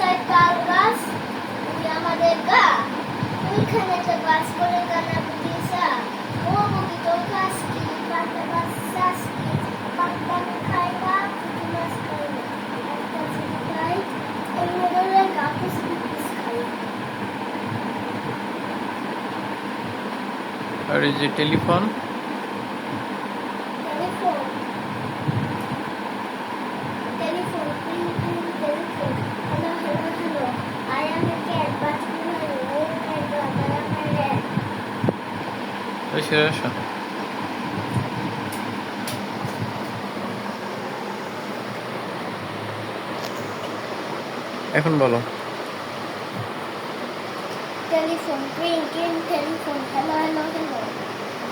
যায় তাল গাছ? ওই আমাদের গা। ওইখানে একটা গাছ করে গানা বুঝিয়েছা খায় না, পুঁটি খায় না। আর এই যে টেলিফোন? ওই সেরে আসো এখন বলো Telephone, green, green telephone. Hello, hello, hello.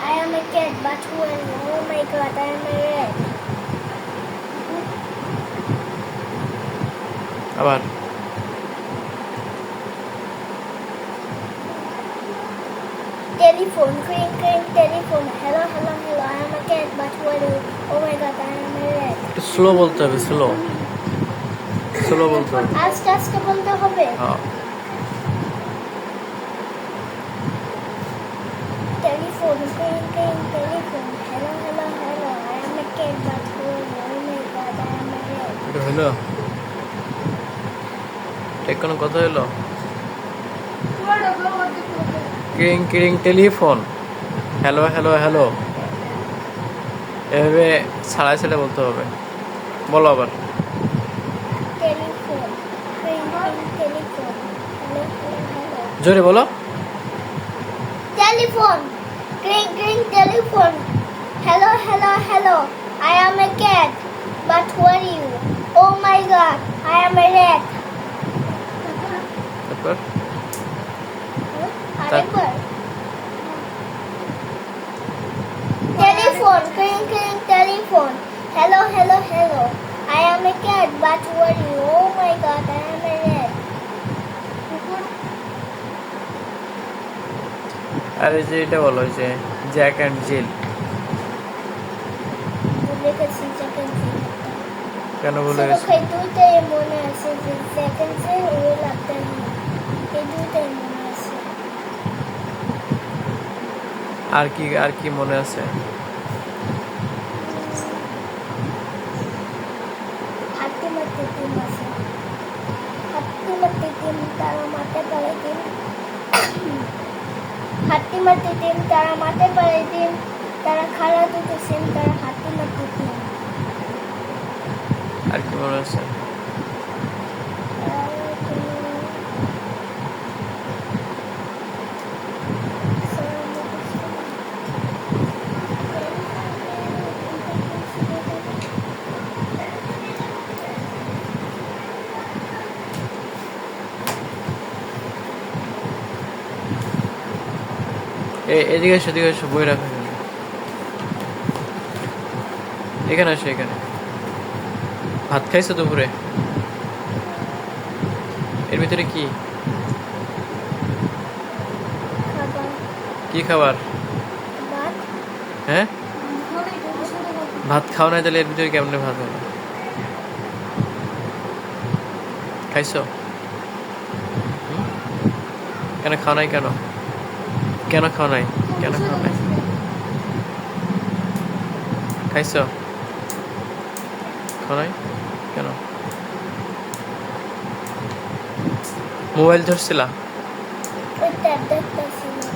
I am a cat, but I? Oh my god, I am a rat. আবার Telephone, green, green telephone. Hello, hello, hello. I am a cat, but who are you? Oh my god, I am a rat. একটু slow বলতে হবে slow slow বলতে হবে আস্তে আস্তে বলতে হবে হ্যাঁ Telephone, green, green telephone. Hello, hello, hello. I am a cat, but who are you? Oh my god, I am a rat. এটা হলো ঠিক কোনো কথা হলো ক্রিং ক্রিং টেলিফোন হ্যালো হ্যালো হ্যালো এভাবে ছাড়া ছেলে বলতে হবে। বলো আবার। জোরে বলো। টেলিফোন ক্রিং ক্রিং telephone hello hello hello I am a cat but who are you oh my god I am a rat আরেকবার Telephone, green, green telephone. Hello, hello, hello. I am a cat, but who are you? Oh my god, I am a rat. আর যে এটা বলো যে Jack and জিল গেছি. কেন বলে দুইটাই মনে আছে যে second thing ওই লাগতে এই দুইটাই মনে আছে আর কি আর কি মনে আছে? হাঁটতে মারতে টিম তারা মারতে পারে টিম তারা পারে টিম তারা হাঁটতে মারতে টিম আর কি মনে আছে? এদিকে এদিকে এসো বই রাখো। এখানে। আসো এখানে। ভাত খাইছো দুপুরে? এর ভিতরে কি? খাবার। কি খাবার? হ্যাঁ? ভাত। খাও না তাহলে এর ভিতরে কেমনে ভাত হবে? খাইছো? কেন খাও নাই কেন? কেন খাও নাই? কেন খাও নাই? খাইছো? খাও নাই? কেন? মোবাইল ধরছিলা? ওইটা দেখতেছি না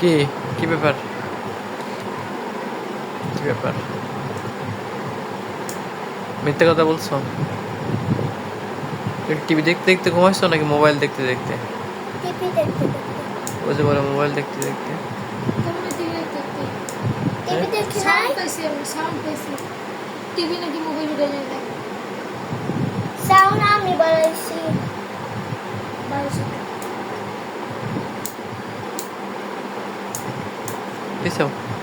কি কি ব্যাপার? কি ব্যাপার? মিথ্যে কথা বলছো? টিভি দেখতে দেখতে ঘুমাইছো নাকি মোবাইল দেখতে দেখতে? যে বলে মোবাইল দেখতে দেখতে। টিভি নাই? টিভি নাকি মোবাইল উঠে যায় সাউন্ড আমি বাড়াইছি Esse.